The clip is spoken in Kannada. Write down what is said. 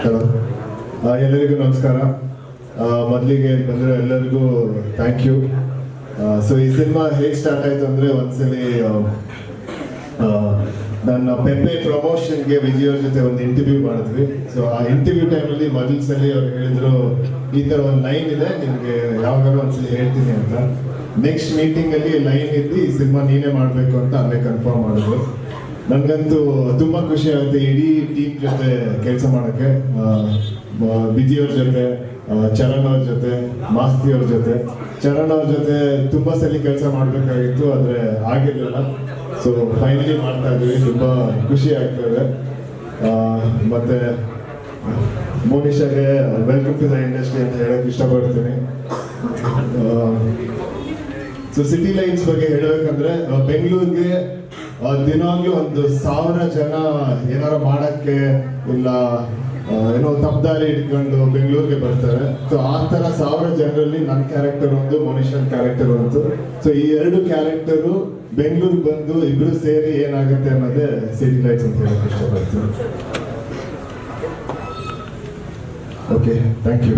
ಹಲೋ ಎಲ್ಲರಿಗೂ ನಮಸ್ಕಾರ. ಮೊದಲಿಗೆ ಬಂದಿರೋ ಎಲ್ಲರಿಗೂ ಥ್ಯಾಂಕ್ ಯು ಸೊ ಈ ಸಿನಿಮಾ ಹೇಗೆ ಸ್ಟಾರ್ಟ್ ಆಯ್ತು ಅಂದರೆ ಒಂದ್ಸಲಿ ನನ್ನ ಪೆಪ್ಪೆ ಪ್ರಮೋಷನ್ಗೆ ವಿಜಯ್ ಅವ್ರ ಜೊತೆ ಒಂದು ಇಂಟರ್ವ್ಯೂ ಮಾಡಿದ್ವಿ. ಸೊ ಆ ಇಂಟರ್ವ್ಯೂ ಟೈಮಲ್ಲಿ ಮೊದಲ ಸಲ ಅವ್ರು ಹೇಳಿದ್ರು, ಈ ಥರ ಒಂದು ಲೈನ್ ಇದೆ, ನಿಮಗೆ ಯಾವಾಗಾದ್ರೂ ಒಂದ್ಸಲಿ ಹೇಳ್ತೀನಿ ಅಂತ. ನೆಕ್ಸ್ಟ್ ಮೀಟಿಂಗಲ್ಲಿ ಲೈನ್ ಇದ್ದು ಈ ಸಿನಿಮಾ ನೀನೇ ಮಾಡಬೇಕು ಅಂತ ಅಲ್ಲೇ ಕನ್ಫರ್ಮ್ ಮಾಡಿದ್ರು. ನನಗಂತೂ ತುಂಬಾ ಖುಷಿ ಆಗುತ್ತೆ ಇಡೀ ಟೀಮ್ ಜೊತೆ ಕೆಲಸ ಮಾಡೋಕ್ಕೆ. ಬಿಜಿಯವ್ರ ಜೊತೆ ಚರಣ್ ಅವ್ರ ಜೊತೆ, ಮಾಸ್ತಿ ಅವ್ರ ಜೊತೆ. ಚರಣ್ ಅವ್ರ ಜೊತೆ ತುಂಬಾ ಸಲ ಕೆಲಸ ಮಾಡಬೇಕಾಗಿತ್ತು, ಆದರೆ ಆಗಿರ್ಲಿಲ್ಲ. ಸೊ ಫೈನಲಿ ಮಾಡ್ತಾ ಇದ್ವಿ. ತುಂಬಾ ಖುಷಿ ಆಗ್ತದೆ ಮತ್ತು, ಮೋನಿಷಾಗೆ ವೆಲ್ಕಮ್ ಟು ದ ಇಂಡಸ್ಟ್ರಿ ಅಂತ ಹೇಳಕ್ ಇಷ್ಟಪಡ್ತೀನಿ. ಸೊ ಸಿಟಿ ಲೈನ್ಸ್ ಬಗ್ಗೆ ಹೇಳಬೇಕಂದ್ರೆ ಬೆಂಗಳೂರಿಗೆ ದಿನವಾಗ್ಲೂ ಒಂದು ಸಾವಿರ ಜನ ಏನಾರ ಮಾಡಕ್ಕೆ ಇಲ್ಲ ಏನೋ ತಪ್ಪದಾರಿ ಇಟ್ಕೊಂಡು ಬೆಂಗಳೂರಿಗೆ ಬರ್ತಾರೆ. ಸೊ ಆ ತರ ಸಾವಿರ ಜನರಲ್ಲಿ ನನ್ನ ಕ್ಯಾರೆಕ್ಟರ್ ಒಂದು, ಮನುಷ್ಯನ್ ಕ್ಯಾರೆಕ್ಟರ್ ಒಂದು. ಸೊ ಈ ಎರಡು ಕ್ಯಾರೆಕ್ಟರು ಬೆಂಗಳೂರಿಗೆ ಬಂದು ಇಬ್ರು ಸೇರಿ ಏನಾಗುತ್ತೆ ಅನ್ನೋದೇ ಸಿಟಿ ಲೈಫ್ ಅಂತ ಹೇಳಕ್ ಇಷ್ಟಪಡ್ತೀನಿ. Okay thank you